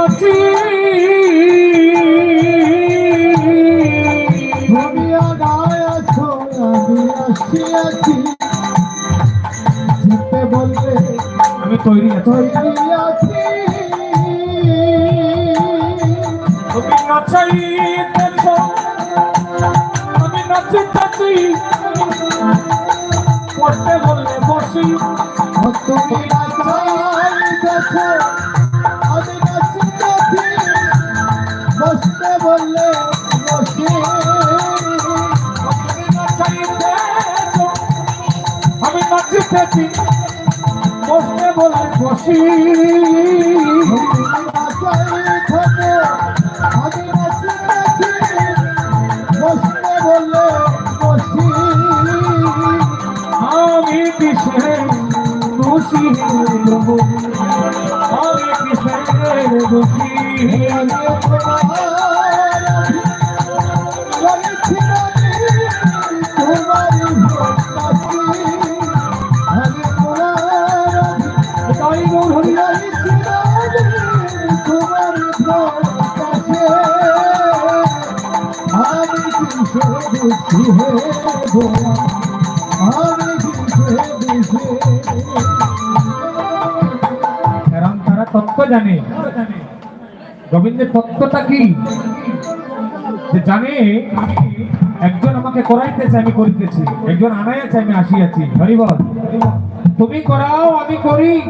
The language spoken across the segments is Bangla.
আছি দুনিয়া গায় আমি আসিয়াছি। যেতে বলবে আমি তৈরি আছি তুমি নাচাইতেছ আমি নাচিতেছি পড়তে বললে বসি। তুমি নাচাইতেছো আমি নাচিতেছি বসতে বললে বসি আমি কিসের দোষী? তত্ত্ব জানে। গোবিন্দের তত্ত্বটা কি? যে জানে, একজন আমাকে করাইতেছে, আমি করিতেছি। একজন আনাইয়াছে, আমি আসিয়াছি। হরিবল। তুমি করাও, আমি করি।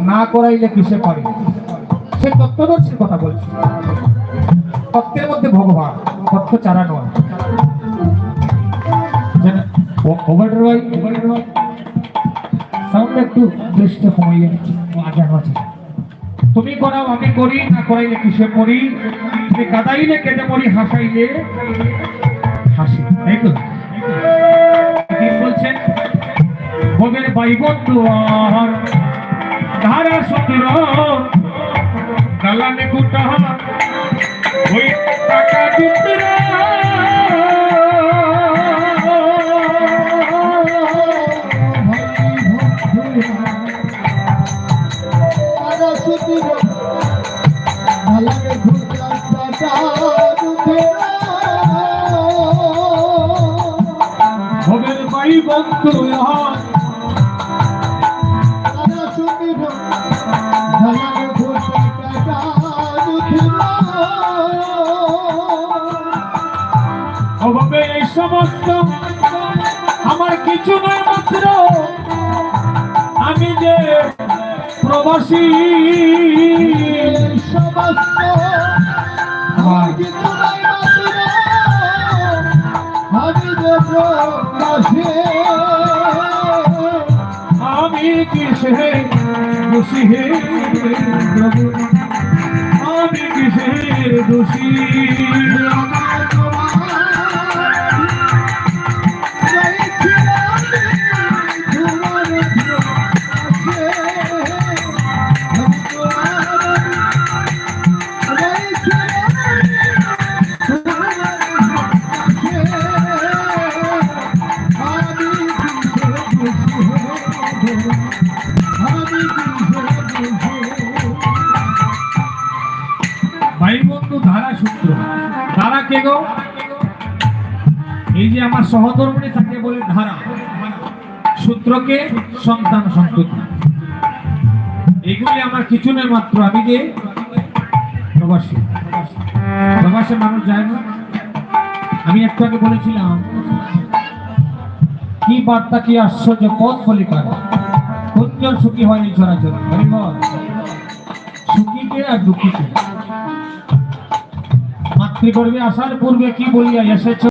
না করাইলে কিসে পারি? সে তত্ত্বদর্শীর কথা বলছি। তত্ত্বের মধ্যে ভগবান, তত্ত্ব চারা নয়। একটু দৃষ্টি আছে। তুমি করাও, আমি করি, না করাইলে কিসে করি তুমি কাদাইলে কেটে মরি হাসাইলে হাসি, তাই তো? ভোগের বাইবন্ধু আর ধারা সুন্দর গালানে কুটা ওই টাকা আর অভাবে সমস্ত আমার কিছু নয় মাত্র। আমি যে প্রবাসী। আমি কিসে হে প্রভু আমি কিসে দোষী? কে গো? এই যে আমার সহধর্মী থাকে বলে ধারা সূত্রকে সন্তান সন্ততি। এগুলি আমার কিছু নয় মাত্র, আমি যে প্রবাসী। প্রবাসে মানুষ যায় না। আমি একটু আগে বলেছিলাম, কি বার্তা, কি আশ্চর্য পথ ফলিকার কোনজন সুখী হয়নি চরাচর হরিমল সুখীকে আর দুঃখীকে? মাতৃগর্ভে আসার পূর্বে কি বলিয়া এসেছ?